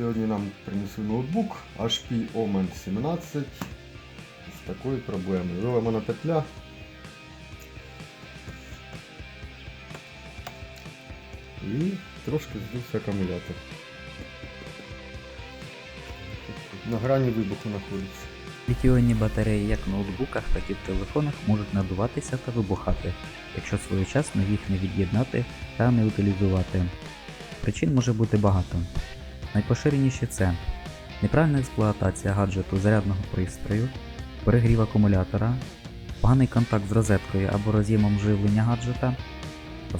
Сьогодні нам принесли ноутбук HP Omen 17 з такою проблемою. Виламана петля. І трошки здувся акумулятор. На грані вибуху знаходиться. Літіонні батареї як в ноутбуках, так і в телефонах можуть надуватися та вибухати, якщо своєчасно їх не від'єднати та не утилізувати. Причин може бути багато. Найпоширеніші це неправильна експлуатація гаджету зарядного пристрою, перегрів акумулятора, поганий контакт з розеткою або роз'ємом живлення гаджета.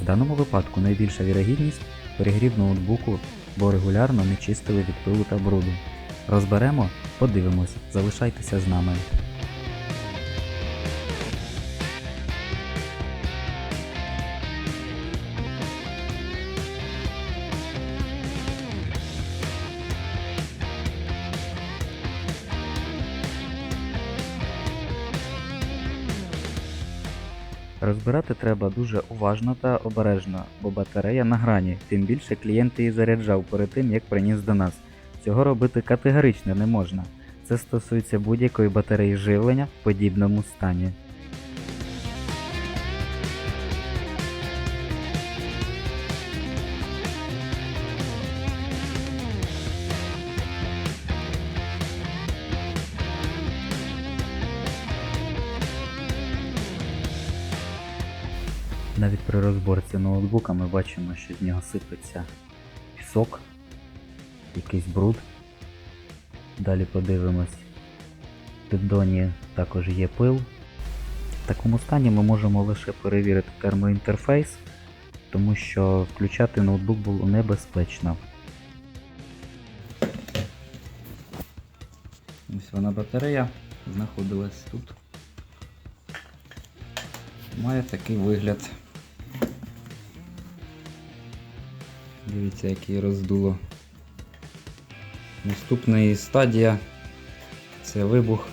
В даному випадку найбільша вірогідність перегрів ноутбуку, бо регулярно не чистили від пилу та бруду. Розберемо, подивимось, залишайтеся з нами. Розбирати треба дуже уважно та обережно, бо батарея на грані, тим більше клієнт її заряджав перед тим, як приніс до нас. Цього робити категорично не можна. Це стосується будь-якої батареї живлення в подібному стані. Навіть при розборці ноутбука ми бачимо, що з нього сипеться пісок, якийсь бруд. Далі подивимось. В піддоні також є пил. В такому стані ми можемо лише перевірити термоінтерфейс, тому що включати ноутбук було небезпечно. Ось вона батарея знаходилась тут. Має такий вигляд. Дивіться, як її роздуло. Наступна стадія це вибух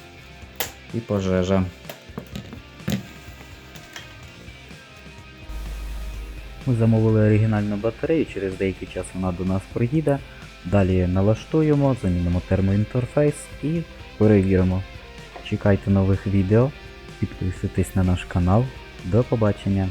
і пожежа. Ми замовили оригінальну батарею, через деякий час вона до нас приїде. Далі налаштуємо, замінимо термоінтерфейс і перевіримо. Чекайте нових відео, підписуйтесь на наш канал. До побачення!